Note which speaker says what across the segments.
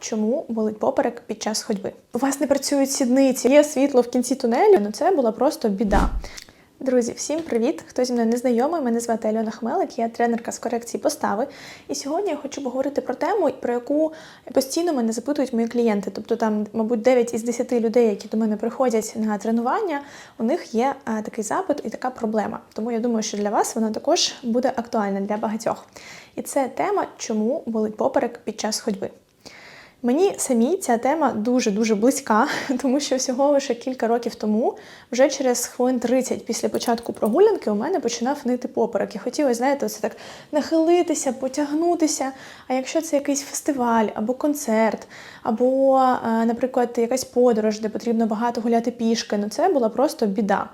Speaker 1: Чому болить поперек під час ходьби? У вас не працюють сідниці, є світло в кінці тунелю. Ну це була просто біда. Друзі, всім привіт! Хто зі мною не знайомий, мене звати Альона Хмелик, я тренерка з корекції постави. І сьогодні я хочу поговорити про тему, про яку постійно мене запитують мої клієнти. Тобто, там, мабуть, 9 із 10 людей, які до мене приходять на тренування, у них є а, такий запит і така проблема. Тому я думаю, що для вас вона також буде актуальна для багатьох. І це тема, чому болить поперек під час ходьби. Мені самій ця тема дуже-дуже близька, тому що всього лише кілька років тому, вже через хвилин 30 після початку прогулянки, у мене починав нити поперек. І хотілося, знаєте, оце так нахилитися, потягнутися. А якщо це якийсь фестиваль або концерт, або, е, наприклад, якась подорож, де потрібно багато гуляти пішки, ну це була просто біда.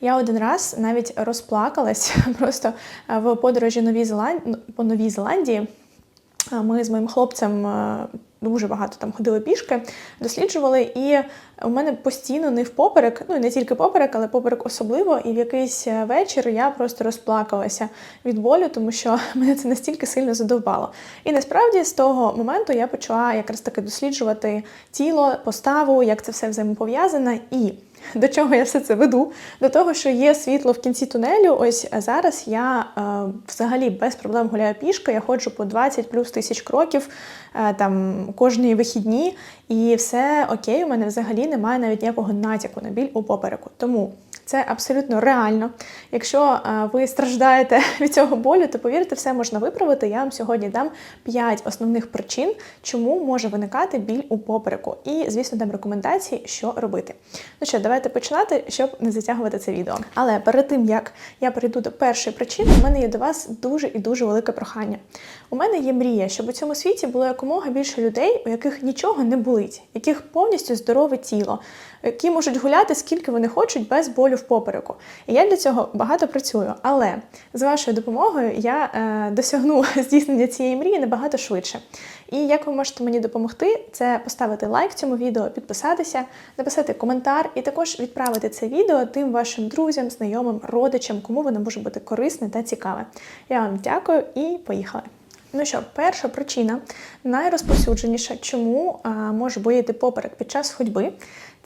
Speaker 1: Я один раз навіть розплакалась просто е, в подорожі Новій Зеланд... по Новій Зеландії. Ми з моїм хлопцем е, дуже багато там ходили пішки, досліджували, і у мене постійно не в поперек, ну і не тільки поперек, але поперек особливо. І в якийсь е, вечір я просто розплакалася від болю, тому що мене це настільки сильно задовбало. І насправді з того моменту я почала якраз таки досліджувати тіло, поставу, як це все взаємопов'язане. І до чого я все це веду? До того, що є світло в кінці тунелю. Ось зараз я е, взагалі без проблем гуляю пішки. Я ходжу по 20 плюс тисяч кроків е, там кожні вихідні, і все окей, у мене взагалі немає навіть ніякого натяку на біль у попереку. Тому це абсолютно реально. Якщо е, ви страждаєте від цього болю, то повірте, все можна виправити. Я вам сьогодні дам 5 основних причин, чому може виникати біль у попереку. І, звісно, дам рекомендації, що робити. Ну що, давайте починати, щоб не затягувати це відео. Але перед тим як я перейду до першої причини, у мене є до вас дуже і дуже велике прохання. У мене є мрія, щоб у цьому світі було якомога більше людей, у яких нічого не болить, яких повністю здорове тіло, які можуть гуляти скільки вони хочуть без болю в попереку. І я для цього багато працюю. Але з вашою допомогою я е, досягну здійснення цієї мрії набагато швидше. І як ви можете мені допомогти, це поставити лайк цьому відео, підписатися, написати коментар і також відправити це відео тим вашим друзям, знайомим, родичам, кому воно може бути корисне та цікаве. Я вам дякую і поїхали! Ну що, перша причина, найрозповсюдженіша, чому а, може боліти поперек під час ходьби,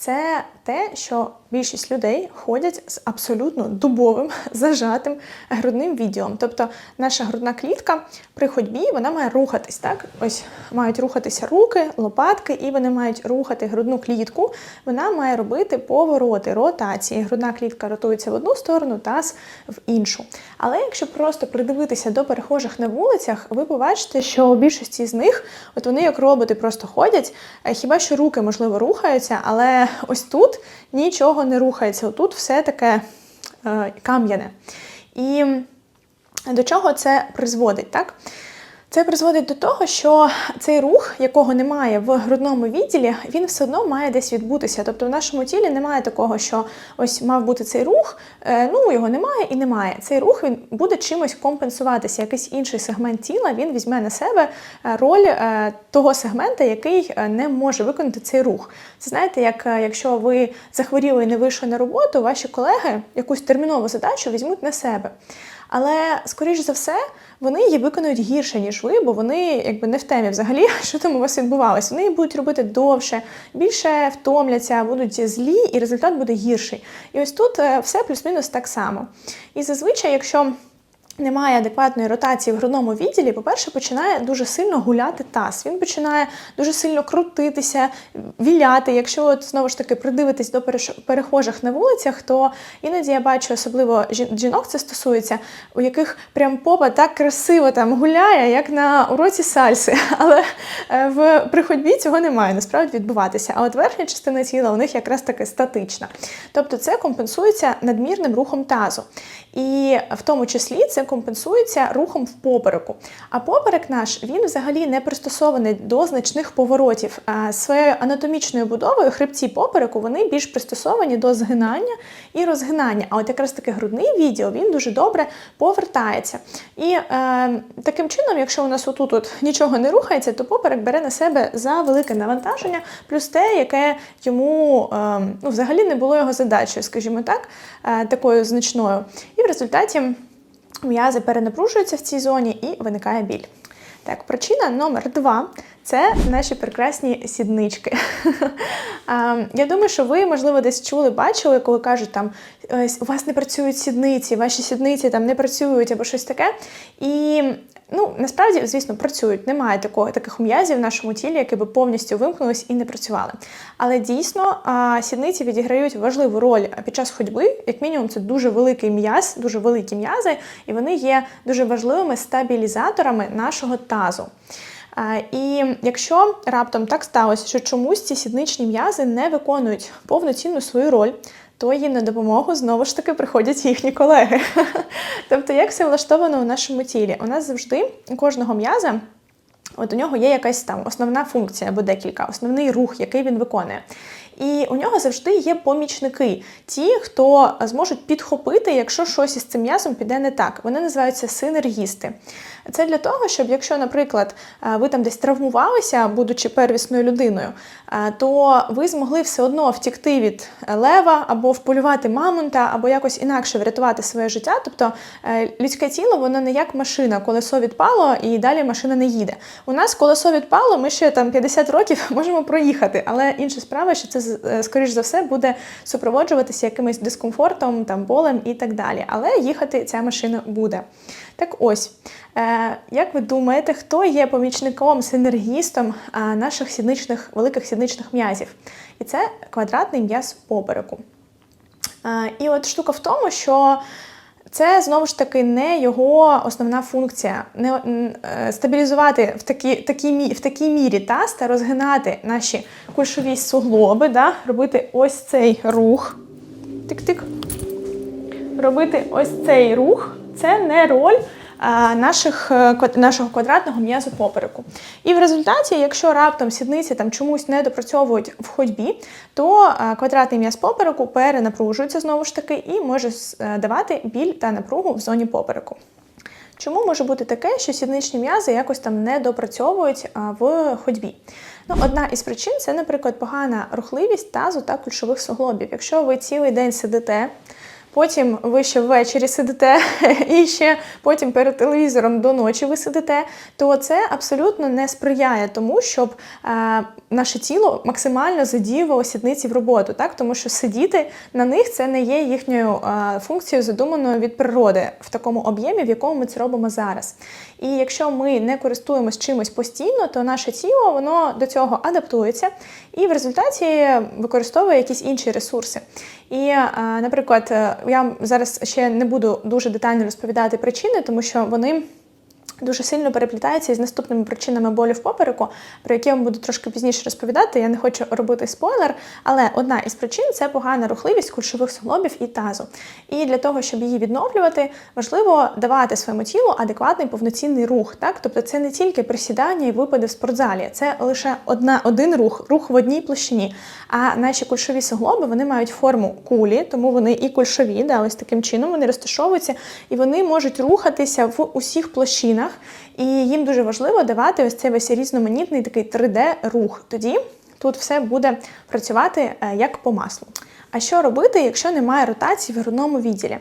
Speaker 1: це те, що більшість людей ходять з абсолютно дубовим, зажатим грудним відділом. Тобто наша грудна клітка при ходьбі вона має рухатись. так? Ось мають рухатися руки, лопатки, і вони мають рухати грудну клітку. Вона має робити повороти, ротації. Грудна клітка ротується в одну сторону, таз в іншу. Але якщо просто придивитися до перехожих на вулицях, ви побачите, що у більшості з них, от вони як роботи просто ходять, хіба що руки, можливо, рухаються, але ось тут нічого не рухається. Отут все таке е, кам'яне. І до чого це призводить, так? Це призводить до того, що цей рух, якого немає в грудному відділі, він все одно має десь відбутися. Тобто в нашому тілі немає такого, що ось мав бути цей рух, е, ну його немає і немає. Цей рух він буде чимось компенсуватися. Якийсь інший сегмент тіла він візьме на себе е, роль е, того сегмента, який не може виконати цей рух. Це знаєте, як якщо ви захворіли і не вийшли на роботу, ваші колеги якусь термінову задачу візьмуть на себе. Але, скоріш за все, вони її виконують гірше, ніж ви, бо вони якби не в темі взагалі, що там у вас відбувалось. Вони її будуть робити довше, більше втомляться, будуть злі, і результат буде гірший. І ось тут все плюс-мінус так само. І зазвичай, якщо немає адекватної ротації в грудному відділі, по-перше, починає дуже сильно гуляти таз. Він починає дуже сильно крутитися, віляти. Якщо от знову ж таки придивитись до перехожих на вулицях, то іноді я бачу, особливо жінок це стосується, у яких прям попа так красиво там гуляє, як на уроці сальси. Але е, в приходьбі цього немає насправді відбуватися. А от верхня частина тіла у них якраз таки статична. Тобто це компенсується надмірним рухом тазу. І в тому числі це компенсується рухом в попереку. А поперек наш він взагалі не пристосований до значних поворотів. Своєю анатомічною будовою хребці попереку вони більш пристосовані до згинання і розгинання. А от якраз таки грудний відділ він дуже добре повертається. І е, таким чином, якщо у нас отут от нічого не рухається, то поперек бере на себе за велике навантаження, плюс те, яке йому е, ну, взагалі не було його задачею, скажімо так, е, такою значною. І в результаті м'язи перенапружуються в цій зоні і виникає біль. Так, причина номер два це наші прекрасні сіднички. Я думаю, що ви, можливо, десь чули, бачили, коли кажуть, там «Е, у вас не працюють сідниці, ваші сідниці там не працюють або щось таке. І ну, насправді, звісно, працюють. Немає такого, таких м'язів в нашому тілі, які би повністю вимкнулись і не працювали. Але дійсно сідниці відіграють важливу роль під час ходьби. Як мінімум, це дуже великий м'яз, дуже великі м'язи, і вони є дуже важливими стабілізаторами нашого тазу. І якщо раптом так сталося, що чомусь ці сідничні м'язи не виконують повноцінну свою роль, то їм на допомогу знову ж таки приходять їхні колеги. Тобто, як все влаштовано у нашому тілі? У нас завжди у кожного м'яза. От у нього є якась там основна функція або декілька, основний рух, який він виконує. І у нього завжди є помічники, ті, хто зможуть підхопити, якщо щось із цим м'язом піде не так. Вони називаються синергісти. Це для того, щоб якщо, наприклад, ви там десь травмувалися, будучи первісною людиною, то ви змогли все одно втікти від лева або вполювати мамонта, або якось інакше врятувати своє життя. Тобто е, людське тіло, воно не як машина, колесо відпало і далі машина не їде. У нас колесо відпало, ми ще там 50 років можемо проїхати, але інша справа, що це е, скоріш за все буде супроводжуватися якимось дискомфортом, там болем і так далі. Але їхати ця машина буде. Так ось, е, як ви думаєте, хто є помічником, синергістом наших сідничних, великих сідничних м'язів? І це квадратний м'яз попереку. І от штука в тому, що це знову ж таки не його основна функція. Не е, стабілізувати в такій такій, в такій мірі таз та розгинати наші кульшові суглоби, да? робити ось цей рух. Тик-тик. Робити ось цей рух. Це не роль наших, е, нашого квадратного м'язу попереку. І в результаті, якщо раптом сідниці там чомусь не допрацьовують в ходьбі, то е, квадратний м'яз попереку перенапружується знову ж таки і може е, давати біль та напругу в зоні попереку. Чому може бути таке, що сідничні м'язи якось там не допрацьовують в ходьбі? Ну, Одна із причин це, наприклад, погана рухливість тазу та кульшових суглобів. Якщо ви цілий день сидите, Потім ви ще ввечері сидите, і ще потім перед телевізором до ночі ви сидите, то це абсолютно не сприяє тому, щоб е, наше тіло максимально задіювало сідниці в роботу, так? тому що сидіти на них це не є їхньою е, функцією, задуманою від природи в такому об'ємі, в якому ми це робимо зараз. І якщо ми не користуємось чимось постійно, то наше тіло воно до цього адаптується і в результаті використовує якісь інші ресурси. І, е, наприклад, е, я зараз ще не буду дуже детально розповідати причини, тому що вони дуже сильно переплітається із наступними причинами болю в попереку, про які я вам буду трошки пізніше розповідати. Я не хочу робити спойлер, але одна із причин це погана рухливість кульшових суглобів і тазу. І для того, щоб її відновлювати, важливо давати своєму тілу адекватний повноцінний рух. Так? Тобто це не тільки присідання і випади в спортзалі, це лише одна, один рух, рух в одній площині. А наші кульшові суглоби вони мають форму кулі, тому вони і кульшові, да, ось таким чином вони розташовуються, і вони можуть рухатися в усіх площинах. І їм дуже важливо давати ось цей весь різноманітний такий 3D-рух. Тоді тут все буде працювати е, як по маслу. А що робити, якщо немає ротації в грудному відділі?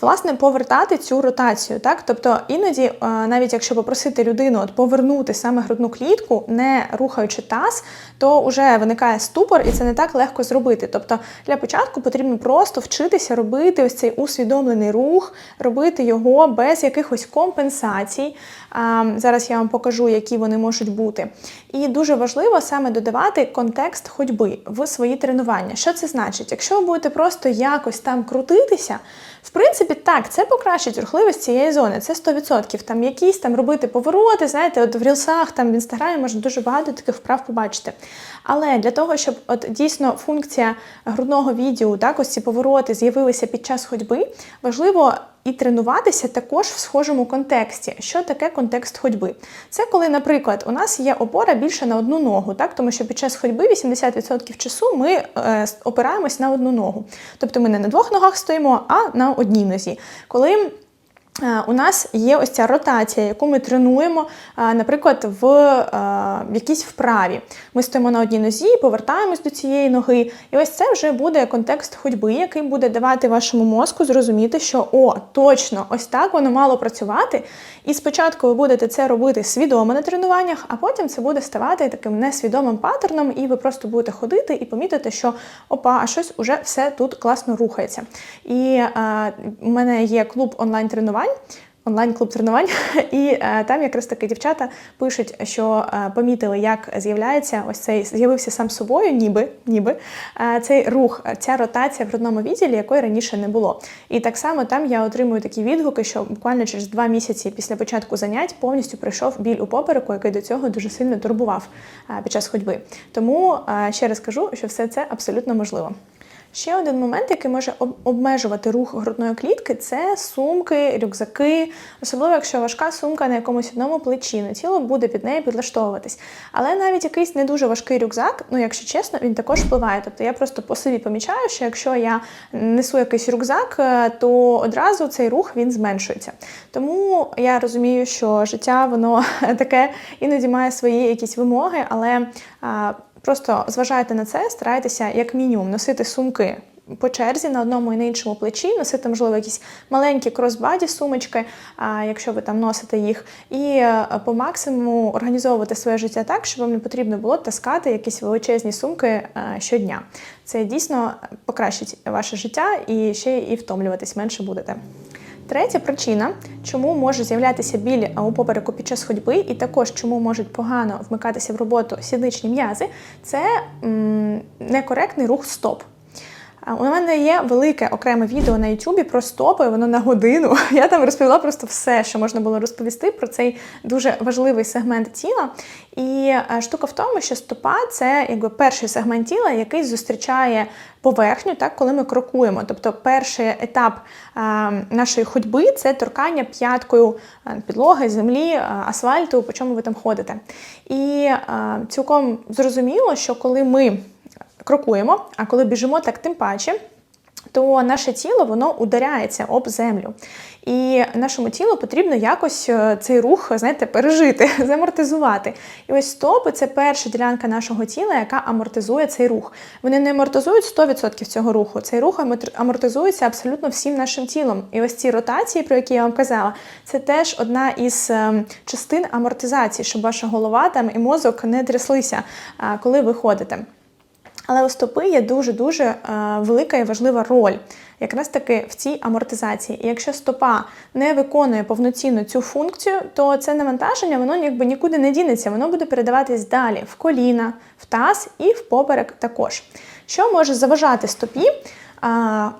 Speaker 1: Власне, повертати цю ротацію, так тобто іноді, е, навіть якщо попросити людину от повернути саме грудну клітку, не рухаючи таз, то вже виникає ступор, і це не так легко зробити. Тобто для початку потрібно просто вчитися робити ось цей усвідомлений рух, робити його без якихось компенсацій. Зараз я вам покажу, які вони можуть бути. І дуже важливо саме додавати контекст ходьби в свої тренування. Що це значить? Якщо ви будете просто якось там крутитися, в принципі, так, це покращить рухливість цієї зони, це 100%. Там якісь там робити повороти, знаєте, от в рілсах, там в інстаграмі можна дуже багато таких вправ побачити. Але для того, щоб от дійсно функція грудного відділу, так, ось ці повороти з'явилися під час ходьби, важливо і тренуватися також в схожому контексті. Що таке контекст ходьби? Це коли, наприклад, у нас є опора більше на одну ногу, так? тому що під час ходьби 80% часу ми е, опираємось на одну ногу. Тобто ми не на двох ногах стоїмо, а на одній нозі. Коли у нас є ось ця ротація, яку ми тренуємо, е, наприклад, в, е, в якійсь вправі. Ми стоїмо на одній нозі, повертаємось до цієї ноги. І ось це вже буде контекст ходьби, який буде давати вашому мозку зрозуміти, що о, точно, ось так воно мало працювати. І спочатку ви будете це робити свідомо на тренуваннях, а потім це буде ставати таким несвідомим паттерном, і ви просто будете ходити і помітите, що опа, а щось уже все тут класно рухається. І е, у мене є клуб онлайн-тренувань. Онлайн-клуб тренувань, і е, там якраз таки дівчата пишуть, що е, помітили, як з'являється ось цей з'явився сам собою, ніби ніби е, цей рух, ця ротація в грудному відділі, якої раніше не було. І так само там я отримую такі відгуки, що буквально через два місяці після початку занять повністю пройшов біль у попереку, який до цього дуже сильно турбував е, під час ходьби. Тому е, ще раз кажу, що все це абсолютно можливо. Ще один момент, який може обмежувати рух грудної клітки, це сумки, рюкзаки, особливо якщо важка сумка на якомусь одному плечі, ну, тіло буде під нею підлаштовуватись. Але навіть якийсь не дуже важкий рюкзак, ну якщо чесно, він також впливає. Тобто я просто по собі помічаю, що якщо я несу якийсь рюкзак, е, то одразу цей рух він зменшується. Тому я розумію, що життя воно таке іноді має свої якісь вимоги, але Просто зважайте на це, старайтеся як мінімум носити сумки по черзі на одному і на іншому плечі, носити, можливо, якісь маленькі кросбаді сумочки, якщо ви там носите їх, і е, по максимуму організовувати своє життя так, щоб вам не потрібно було таскати якісь величезні сумки е, щодня. Це дійсно покращить ваше життя і ще і втомлюватись менше будете. Третя причина, чому може з'являтися біль у попереку під час ходьби, і також чому можуть погано вмикатися в роботу сідничні м'язи, це м, некоректний рух стоп. У мене є велике окреме відео на Ютубі про стопи, воно на годину. Я там розповіла просто все, що можна було розповісти про цей дуже важливий сегмент тіла. І е, штука в тому, що стопа це якби перший сегмент тіла, який зустрічає поверхню, так, коли ми крокуємо. Тобто перший етап е, нашої ходьби це торкання п'яткою е, підлоги, землі, асфальту, по чому ви там ходите. І цілком зрозуміло, що коли ми крокуємо, а коли біжимо, так тим паче. То наше тіло воно ударяється об землю, і нашому тілу потрібно якось е, цей рух, знаєте, пережити, замортизувати. І ось стопи це перша ділянка нашого тіла, яка амортизує цей рух. Вони не амортизують 100% цього руху. Цей рух амортизується абсолютно всім нашим тілом. І ось ці ротації, про які я вам казала, це теж одна із ем, частин амортизації, щоб ваша голова там і мозок не тряслися, коли ви ходите. Але у стопи є дуже-дуже е, велика і важлива роль якраз таки в цій амортизації. І якщо стопа не виконує повноцінно цю функцію, то це навантаження воно якби нікуди не дінеться, воно буде передаватись далі в коліна, в таз і в поперек також. Що може заважати стопі?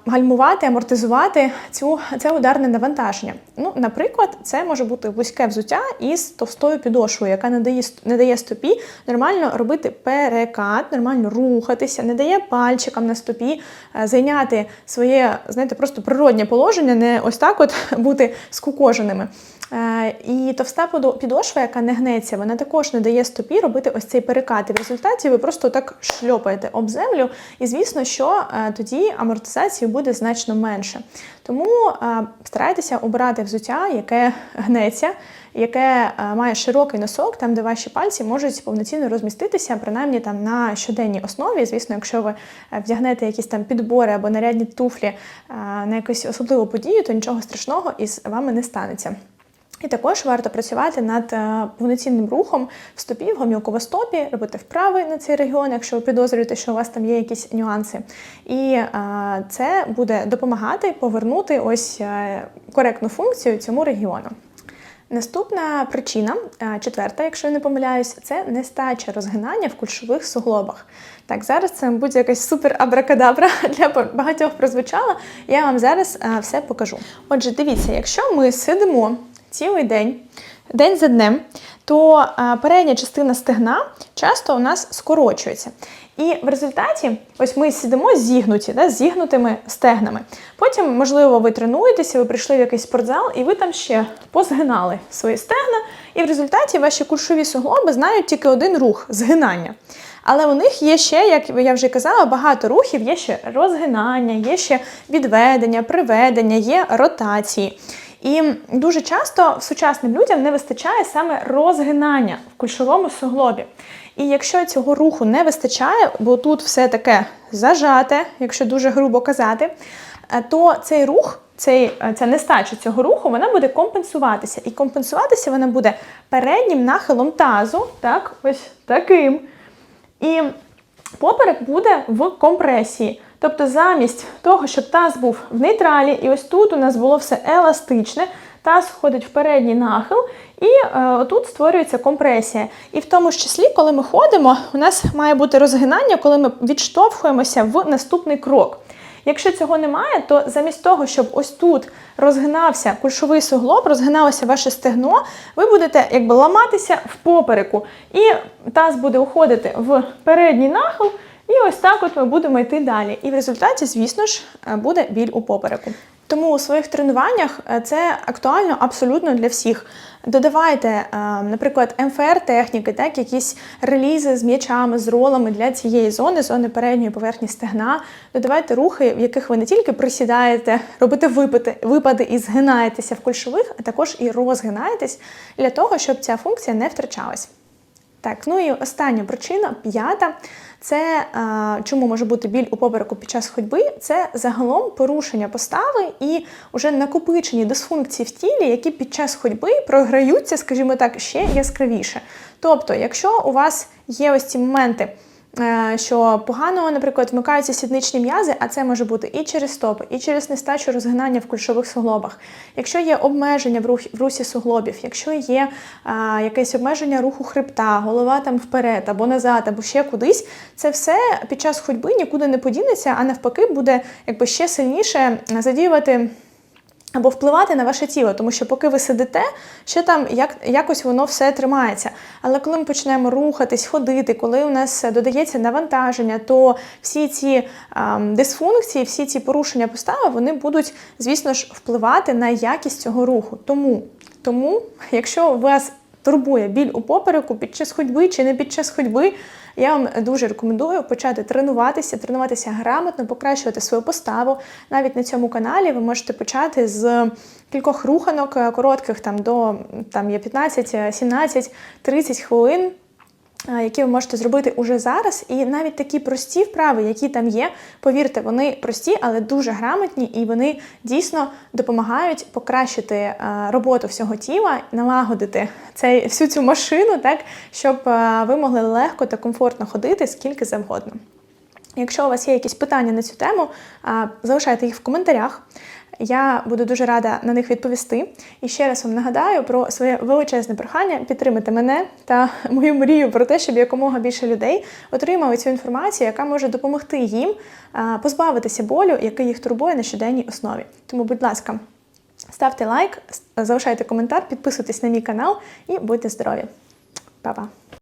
Speaker 1: Гальмувати, амортизувати цю, це ударне навантаження. Ну, Наприклад, це може бути вузьке взуття із товстою підошвою, яка не дає, не дає стопі нормально робити перекат, нормально рухатися, не дає пальчикам на стопі е, зайняти своє, знаєте, просто природнє положення, не ось так от бути скукоженими. Е, І товста підошва, яка не гнеться, вона також не дає стопі робити ось цей перекат. І в результаті ви просто так шльопаєте об землю. І звісно, що е, тоді амортизації буде значно менше. Тому е, старайтеся обирати взуття, яке гнеться, яке має широкий носок, там де ваші пальці можуть повноцінно розміститися, принаймні там на щоденній основі. Звісно, якщо ви вдягнете якісь там підбори або нарядні туфлі на якусь особливу подію, то нічого страшного із вами не станеться. І також варто працювати над е, повноцінним рухом в стопі, в гомілковостопі, робити вправи на цей регіон, якщо ви підозрюєте, що у вас там є якісь нюанси. І е, це буде допомагати повернути ось е, коректну функцію цьому регіону. Наступна причина, четверта, якщо я не помиляюсь, це нестача розгинання в кульшових суглобах. Так, зараз це, мабуть, якась супер абракадабра для багатьох прозвучала. Я вам зараз все покажу. Отже, дивіться, якщо ми сидимо цілий день, день за днем, то е, передня частина стегна часто у нас скорочується. І в результаті, ось ми сидимо зігнуті, да, зігнутими стегнами. Потім, можливо, ви тренуєтеся, ви прийшли в якийсь спортзал, і ви там ще позгинали свої стегна. І в результаті ваші кульшові суглоби знають тільки один рух згинання. Але у них є ще, як я вже казала, багато рухів, є ще розгинання, є ще відведення, приведення, є ротації. І дуже часто сучасним людям не вистачає саме розгинання в кульшовому суглобі. І якщо цього руху не вистачає, бо тут все таке зажате, якщо дуже грубо казати, е, то цей рух, цей, е, ця нестача цього руху, вона буде компенсуватися. І компенсуватися вона буде переднім нахилом тазу, так, ось таким. І поперек буде в компресії. Тобто, замість того, щоб таз був в нейтралі, і ось тут у нас було все еластичне, таз входить в передній нахил, і е, отут створюється компресія. І в тому ж числі, коли ми ходимо, у нас має бути розгинання, коли ми відштовхуємося в наступний крок. Якщо цього немає, то замість того, щоб ось тут розгинався кульшовий суглоб, розгиналося ваше стегно, ви будете якби ламатися в попереку. І таз буде уходити в передній нахил, і ось так от ми будемо йти далі. І в результаті, звісно ж, е, буде біль у попереку. Тому у своїх тренуваннях е, це актуально абсолютно для всіх. Додавайте, е, наприклад, МФР-техніки, так, якісь релізи з м'ячами, з ролами для цієї зони, зони передньої поверхні стегна. Додавайте рухи, в яких ви не тільки присідаєте, робите випади, випади і згинаєтеся в кульшових, а також і розгинаєтесь для того, щоб ця функція не втрачалась. Так, ну і остання причина, п'ята, це а, чому може бути біль у попереку під час ходьби, це загалом порушення постави і вже накопичені дисфункції в тілі, які під час ходьби програються, скажімо так, ще яскравіше. Тобто, якщо у вас є ось ці моменти, е, що погано, наприклад, вмикаються сідничні м'язи, а це може бути і через стопи, і через нестачу розгинання в кульшових суглобах. Якщо є обмеження в рухі в русі суглобів, якщо є а, якесь обмеження руху хребта, голова там вперед або назад, або ще кудись, це все під час ходьби нікуди не подінеться, а навпаки, буде якби ще сильніше задіювати. Або впливати на ваше тіло, тому що поки ви сидите, ще там як, якось воно все тримається. Але коли ми почнемо рухатись, ходити, коли у нас додається навантаження, то всі ці ем, дисфункції, всі ці порушення постави, вони будуть, звісно ж, впливати на якість цього руху. Тому, тому якщо у вас турбує біль у попереку під час ходьби чи не під час ходьби, я вам дуже рекомендую почати тренуватися, тренуватися грамотно, покращувати свою поставу. Навіть на цьому каналі ви можете почати з кількох руханок е, коротких, там до там є 15, 17, 30 хвилин. Е, Які ви можете зробити уже зараз, і навіть такі прості вправи, які там є, повірте, вони прості, але дуже грамотні, і вони дійсно допомагають покращити е, роботу всього тіла, налагодити цей, всю цю машину, так, щоб е, ви могли легко та комфортно ходити скільки завгодно. Якщо у вас є якісь питання на цю тему, залишайте їх в коментарях. Я буду дуже рада на них відповісти. І ще раз вам нагадаю про своє величезне прохання підтримати мене та мою мрію про те, щоб якомога більше людей отримали цю інформацію, яка може допомогти їм позбавитися болю, який їх турбує на щоденній основі. Тому, будь ласка, ставте лайк, залишайте коментар, підписуйтесь на мій канал і будьте здорові. Па-па!